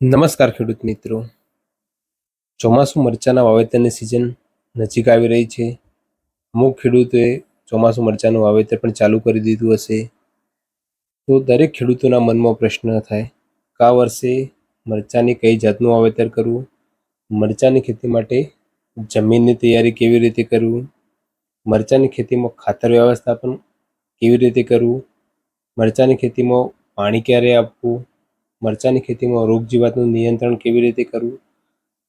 નમસ્કાર ખેડૂત મિત્રો. ચોમાસું મરચાના વાવેતરની સિઝન નજીક આવી રહી છે. અમુક ખેડૂતોએ ચોમાસું મરચાનું વાવેતર પણ ચાલુ કરી દીધું હશે. તો દરેક ખેડૂતોના મનમાં પ્રશ્ન થાય, કે વર્ષે મરચાની કઈ જાતનું વાવેતર કરવું? મરચાની ખેતી માટે જમીનની તૈયારી કેવી રીતે કરવું? મરચાની ખેતીમાં ખાતર વ્યવસ્થાપન કેવી રીતે કરવું? મરચાની ખેતીમાં પાણી ક્યારે આપવું? મરચાની ખેતીમાં રોગ જીવાતનું નિયંત્રણ કેવી રીતે કરવું?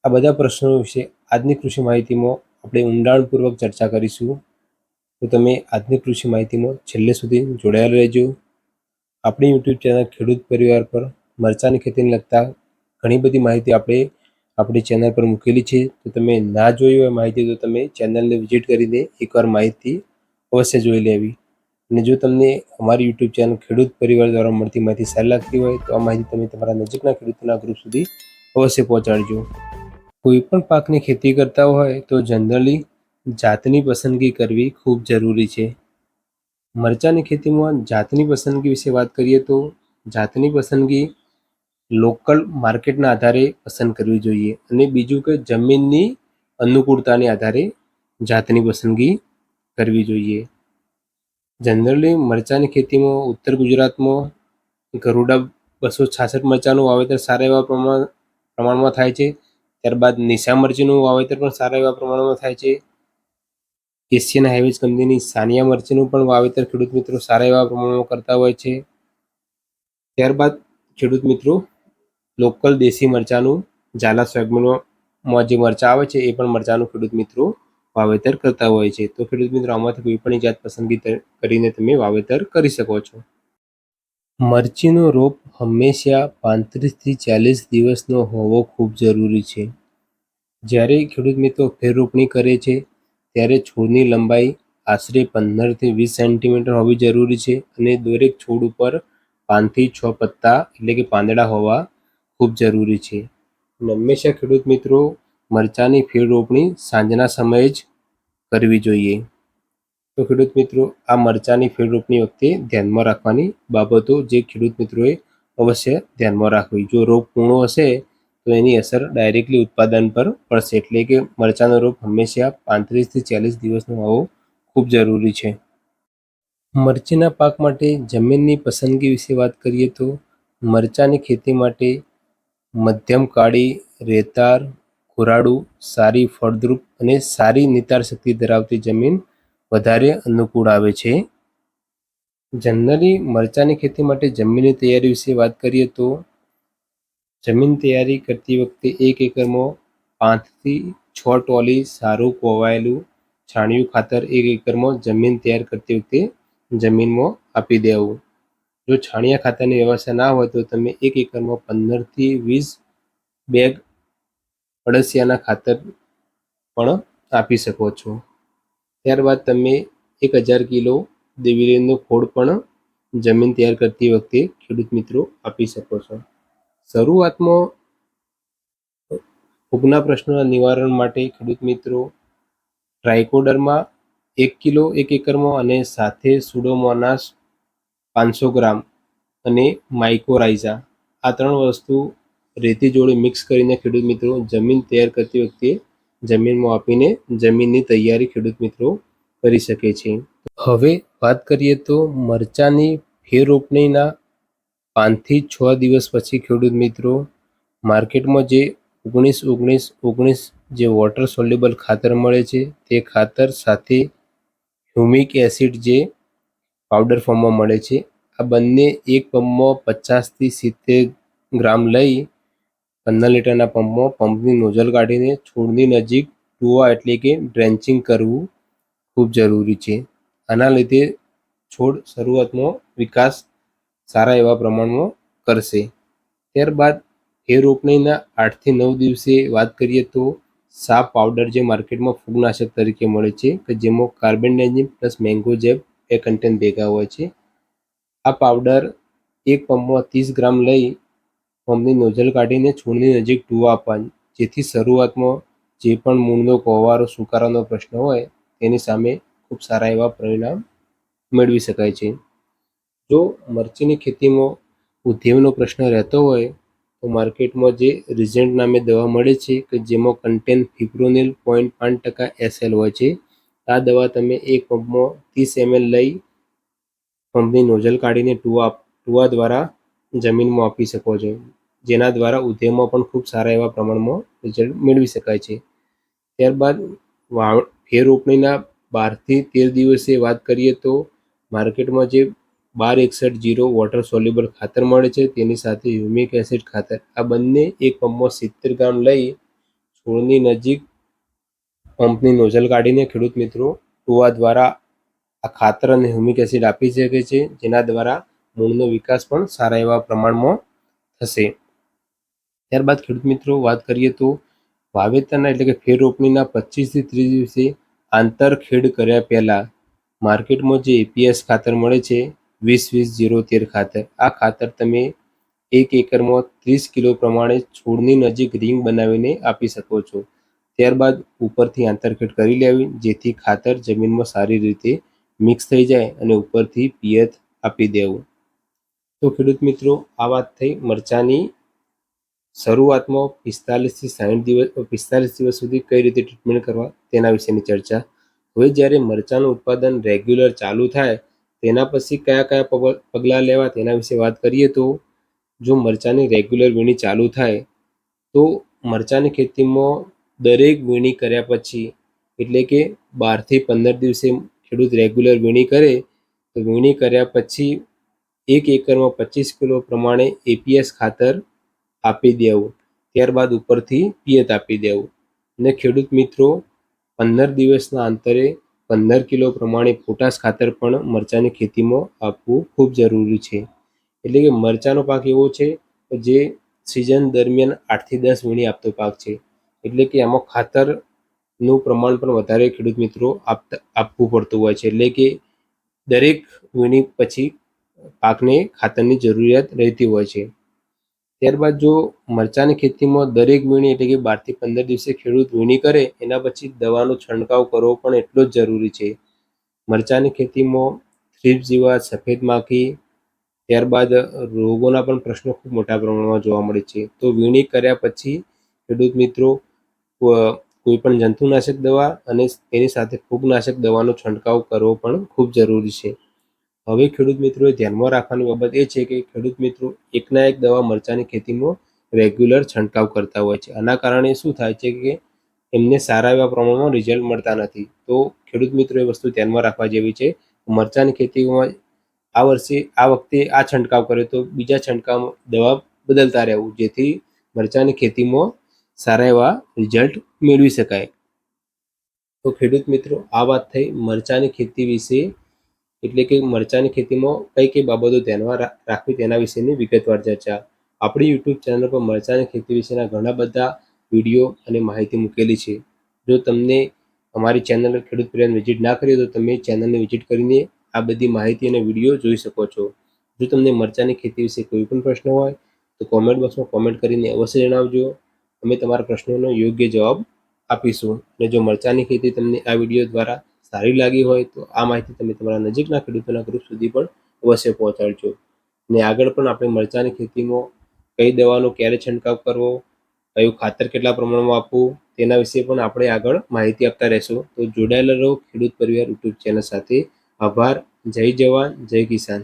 આ બધા પ્રશ્નો વિશે આજની કૃષિ માહિતીમાં આપણે ઊંડાણપૂર્વક ચર્ચા કરીશું. તો તમે આજની કૃષિ માહિતીમાં છેલ્લે સુધી જોડાયેલા રહેજો. આપણી યુટ્યુબ ચેનલ ખેડૂત પરિવાર પર મરચાની ખેતીને લગતા ઘણી બધી માહિતી આપણે આપણી ચેનલ પર મૂકેલી છે. તો તમે ના જોઈ હોય માહિતી, તો તમે ચેનલને વિઝિટ કરીને એકવાર માહિતી અવશ્ય જોઈ લેવી. અને જો તમને અમારી યુટ્યુબ ચેનલ ખેડૂત પરિવાર દ્વારા મળતી માહિતી સારી લાગતી હોય, તો આ માહિતી તમે તમારા નજીકના ખેડૂતોના ગ્રુપ સુધી અવશ્ય પહોંચાડજો. કોઈ પણ પાકની ખેતી કરતા હોય, તો જનરલી જાતની પસંદગી કરવી ખૂબ જરૂરી છે. મરચાની ખેતીમાં જાતની પસંદગી વિશે વાત કરીએ તો જાતની પસંદગી લોકલ માર્કેટના આધારે પસંદ કરવી જોઈએ અને બીજું કે જમીનની અનુકૂળતાને આધારે જાતની પસંદગી કરવી જોઈએ. જનરલી મરચાની ખેતીમાં ઉત્તર ગુજરાતમાં ગરુડા બસો છાસઠ મરચાનું વાવેતર સારા એવા પ્રમાણ, પ્રમાણમાં થાય છે. ત્યારબાદ નિશા મરચીનું વાવેતર પણ સારા એવા પ્રમાણમાં થાય છે. એશિયન હાઇવેજ કંપનીની સાનિયા મરચીનું પણ વાવેતર ખેડૂત મિત્રો સારા એવા પ્રમાણમાં કરતા હોય છે. ત્યારબાદ ખેડૂત મિત્રો, લોકલ દેશી મરચાનું ઝાલા સેગમેન્ટમાં જે મરચાં આવે છે એ પણ મરચાનું ખેડૂત મિત્રો વાવેતર કરતા હોય છે, તો ખેડૂત મિત્રો, આમાંથી કોઈ પણ જાત પસંદગી કરીને તમે વાવેતર કરી શકો છો. મરચીનો રોપ હંમેશા પાંત્રીસથી ચાલીસ દિવસનો હોવો ખૂબ જરૂરી છે. જ્યારે ખેડૂત મિત્રો ફેર રોપણી કરે છે, ત્યારે છોડની લંબાઈ આશરે પંદરથી વીસ સેન્ટીમીટર હોવી જરૂરી છે અને દરેક છોડ ઉપર પાંચથી છ પત્તા એટલે કે પાંદડા હોવા ખૂબ જરૂરી છે. હંમેશા ખેડૂત મિત્રો મરચાની ફેર રોપણી સાંજના સમયે જ કરવી જોઈએ. તો ખેડૂત મિત્રો, આ મરચાની ફેર રોપની વખતે ધ્યાનમાં રાખવાની બાબતો જે ખેડૂત મિત્રોએ અવશ્ય ધ્યાનમાં રાખવી. જો રોગ પૂર્ણો હશે, તો એની અસર ડાયરેક્ટલી ઉત્પાદન પર પડશે. એટલે કે મરચાનો રોગ હંમેશા પાંત્રીસથી ચાલીસ દિવસનો હોવો ખૂબ જરૂરી છે. મરચીના પાક માટે જમીનની પસંદગી વિશે વાત કરીએ તો મરચાની ખેતી માટે મધ્યમ કાળી રેતાર કોરાડુ, સારી ફળદ્રુપ અને સારી નિતાર શક્તિ ધરાવતી જમીન વધારે અનુકૂળ આવે છે. જનરલી મરચાની ખેતી માટે જમીનની તૈયારી વિશે વાત કરીએ તો, જમીન તૈયારી કરતી વખતે એક એકરમાં પાંચથી છ ટોલી સારું કોવાયેલું છાણિયું ખાતર એક એકરમાં જમીન તૈયાર કરતી વખતે જમીનમાં આપી દેવું. જો છાણિયા ખાતરની વ્યવસ્થા ના હોય તો તમે એક એકરમાં પંદરથી વીસ બેગ અળસિયાના ખાતર પણ આપી શકો છો. ત્યારબાદ તમે એક હજાર કિલો દેવીરેનનો ખોળ પણ જમીન તૈયાર કરતી વખતે ખેડૂત મિત્રો આપી શકો છો. શરૂઆતમાં ફૂગના પ્રશ્નોના નિવારણ માટે ખેડૂત મિત્રો ટ્રાયકોડરમાં એક કિલો એક એકરમાં અને સાથે સુડોમોનાસ પાંચસો ગ્રામ અને માઇકોરાઇઝા આ ત્રણ વસ્તુ રેતી જોડે મિક્સ કરીને ખેડૂત મિત્રો જમીન તૈયાર કરતી વખતે જમીનમાં આપીને જમીનની તૈયારી ખેડૂત મિત્રો કરી શકે છે. હવે વાત કરીએ તો મરચાની ફેર રોપણીના પાંચથી છ દિવસ પછી ખેડૂત મિત્રો માર્કેટમાં જે ઓગણીસ ઓગણીસ ઓગણીસ જે વોટર સોલ્યુબલ ખાતર મળે છે તે ખાતર સાથે હ્યુમિક એસિડ જે પાવડર ફોર્મમાં મળે છે. આ બંને એક પંપમાં પચાસથી સિત્તેર ગ્રામ લઈ પંદર લીટરના પંપમાં પંપની નોઝલ કાઢીને છોડની નજીક ટુવા એટલે કે ડ્રેન્ચિંગ કરવું ખૂબ જરૂરી છે. આના લીધે છોડ શરૂઆતનો વિકાસ સારા એવા પ્રમાણમાં કરશે. ત્યારબાદ એ રોપણીના આઠથી નવ દિવસે વાત કરીએ તો સાપ પાવડર જે માર્કેટમાં ફૂગનાશક તરીકે મળે છે કે જેમાં કાર્બેન્ડાઇઝિમ પ્લસ મેંગો જેબ એ કન્ટેન્ટ ભેગા હોય છે. આ પાવડર એક પંપમાં ત્રીસ ગ્રામ લઈ પંપની નોઝલ કાઢીને છોડની નજીક ટૂવા આપવાની, જેથી શરૂઆતમાં જે પણ મૂળનો કોવારો સુકારાનો પ્રશ્ન હોય, તેની સામે ખૂબ સારા એવા પરિણામ મેળવી શકાય છે. જો મરચીની ખેતીમાં ઉદ્ધેવનો પ્રશ્ન રહેતો હોય, તો માર્કેટમાં જે રિઝન્ટ નામે દવા મળે છે કે જેમાં કન્ટેન ફિપ્રોનિલ પોઈન્ટ પાંચ ટકા એસએલ હોય છે, આ દવા તમે એક પંપમાં ત્રીસ એમએલ લઈ પંપની નોઝલ કાઢીને ટુવા ટુવા દ્વારા જમીનમાં આપી શકો છો. જેના દ્વારા ઉદ્યોગમાં પણ ખૂબ સારા એવા પ્રમાણમાં રિઝલ્ટ મેળવી શકાય છે. ત્યારબાદ વાવ, ફેર રોપણીના બારથી તેર દિવસે વાત કરીએ તો માર્કેટમાં જે બાર એકસઠ જીરો વોટર સોલ્યુબલ ખાતર મળે છે, તેની સાથે હ્યુમિક એસિડ ખાતર. આ બંને એક પંપમાં સિત્તેર ગ્રામ લઈ છોડની નજીક પંપની નોઝલ કાઢીને ખેડૂત મિત્રો કુવા દ્વારા આ ખાતર અને હ્યુમિક એસિડ આપી શકે છે, જેના દ્વારા મૂળનો વિકાસ પણ સારા એવા પ્રમાણમાં થશે. ત્યારબાદ ખેડૂત મિત્રો, વાત કરીએ તો વાવેતરના એટલે કે ફેર રોપણીના પચીસથી ત્રીસ દિવસે આંતરખેડ કર્યા પહેલાં માર્કેટમાં જે એપીએસ ખાતર મળે છે વીસ વીસ જીરો તેર ખાતર, આ ખાતર તમે એક એકરમાં ત્રીસ કિલો પ્રમાણે છોડની નજીક રિંગ બનાવીને આપી શકો છો. ત્યારબાદ ઉપરથી આંતરખેડ કરી લેવી, જેથી ખાતર જમીનમાં સારી રીતે મિક્સ થઈ જાય અને ઉપરથી પિયત આપી દેવું. તો ખેડૂત મિત્રો, આ વાત થઈ મરચાની શરૂઆતમાં પિસ્તાલીસથી સાઠ દિવસ, પિસ્તાલીસ દિવસ સુધી કઈ રીતે ટ્રીટમેન્ટ કરવા તેના વિશેની ચર્ચા. હવે જ્યારે મરચાનું ઉત્પાદન રેગ્યુલર ચાલુ થાય, તેના પછી કયા કયા પગ- પગલાં લેવા તેના વિશે વાત કરીએ તો, જો મરચાની રેગ્યુલર વીણી ચાલુ થાય, તો મરચાની ખેતીમાં દરેક વીણી કર્યા પછી, એટલે કે બારથી પંદર દિવસે ખેડૂત રેગ્યુલર વીણી કરે, તો વીણી કર્યા પછી એક એકરમાં પચીસ કિલો પ્રમાણે એપીએસ ખાતર આપી દેવું. ત્યારબાદ ઉપરથી પિયત આપી દેવું. અને ખેડૂત મિત્રો, પંદર દિવસના અંતરે પંદર કિલો પ્રમાણે પોટાશ ખાતર પણ મરચાંની ખેતીમાં આપવું ખૂબ જરૂરી છે. એટલે કે મરચાંનો પાક એવો છે જે સિઝન દરમિયાન આઠથી દસ વીણી આપતો પાક છે. એટલે કે આમાં ખાતરનું પ્રમાણ પણ વધારે ખેડૂત મિત્રો આપતા, આપવું પડતું હોય છે. એટલે કે દરેક વીણી પછી પાકને ખાતરની જરૂરિયાત રહેતી હોય છે. ત્યારબાદ જો મરચાની ખેતીમાં દરેક વીણી એટલે કે બારથી પંદર દિવસે ખેડૂત વીણી કરે, એના પછી દવાનો છંટકાવ કરવો પણ એટલો જ જરૂરી છે. મરચાની ખેતીમાં થ્રીપ જેવા સફેદ માખી, ત્યારબાદ રોગોના પણ પ્રશ્નો ખૂબ મોટા પ્રમાણમાં જોવા મળે છે. તો વીણી કર્યા પછી ખેડૂત મિત્રો કોઈ પણ જંતુનાશક દવા અને તેની સાથે ફૂગનાશક દવાનો છંટકાવ કરવો પણ ખૂબ જરૂરી છે. હવે ખેડૂત મિત્રોએ ધ્યાનમાં રાખવાની બાબત એ છે કે ખેડૂત મિત્રો એકના એક દવા મરચાની ખેતીમાં રેગ્યુલર છંટકાવ કરતા હોય છે. આના કારણે શું થાય છે કે એમને સારા એવા પ્રમાણમાં રિઝલ્ટ મળતા નથી. તો ખેડૂત મિત્રો એ વસ્તુ ધ્યાનમાં રાખવા જેવી છે. મરચાની ખેતીમાં આ વર્ષે, આ વખતે આ છંટકાવ કર્યો તો બીજા છંટકાવ દવા બદલતા રહેવું, જેથી મરચાની ખેતીમાં સારા એવા રિઝલ્ટ મેળવી શકાય. તો ખેડૂત મિત્રો, આ વાત થઈ મરચાની ખેતી વિશે એટલે કે મરચાની ખેતીમાં કઈ કઈ બાબતો ધ્યાનમાં રાખવી તેના વિશેની વિગતવાર ચર્ચા. આપણી યુટ્યુબ ચેનલ પર મરચાની ખેતી વિશેના ઘણા બધા વીડિયો અને માહિતી મૂકેલી છે. જો તમને અમારી ચેનલ ખેડૂત પ્રિયન વિઝિટ ના કરી તો તમે ચેનલને વિઝિટ કરીને આ બધી માહિતી અને વીડિયો જોઈ શકો છો. જો તમને મરચાની ખેતી વિશે કોઈ પણ પ્રશ્ન હોય તો કોમેન્ટ બોક્સમાં કોમેન્ટ કરીને અવશ્ય જણાવજો. અમે તમારા પ્રશ્નોનો યોગ્ય જવાબ આપીશું. અને જો મરચાની ખેતી તમને આ વીડિયો દ્વારા સારી લાગી હોય તો આ માહિતી તમે તમારા નજીકના ખેડૂતોના ગ્રુપ સુધી પણ અવશ્ય પહોંચાડજો. ને આગળ પણ આપણે મરચાની ખેતીમાં કઈ દવાનો ક્યારે છંટકાવ કરવો, કયું ખાતર કેટલા પ્રમાણમાં આપવું, તેના વિશે પણ આપણે આગળ માહિતી આપતા રહેશું. તો જોડાયેલા રહો ખેડૂત પરિવાર યુટ્યુબ ચેનલ સાથે. આભાર. જય જવાન, જય કિસાન.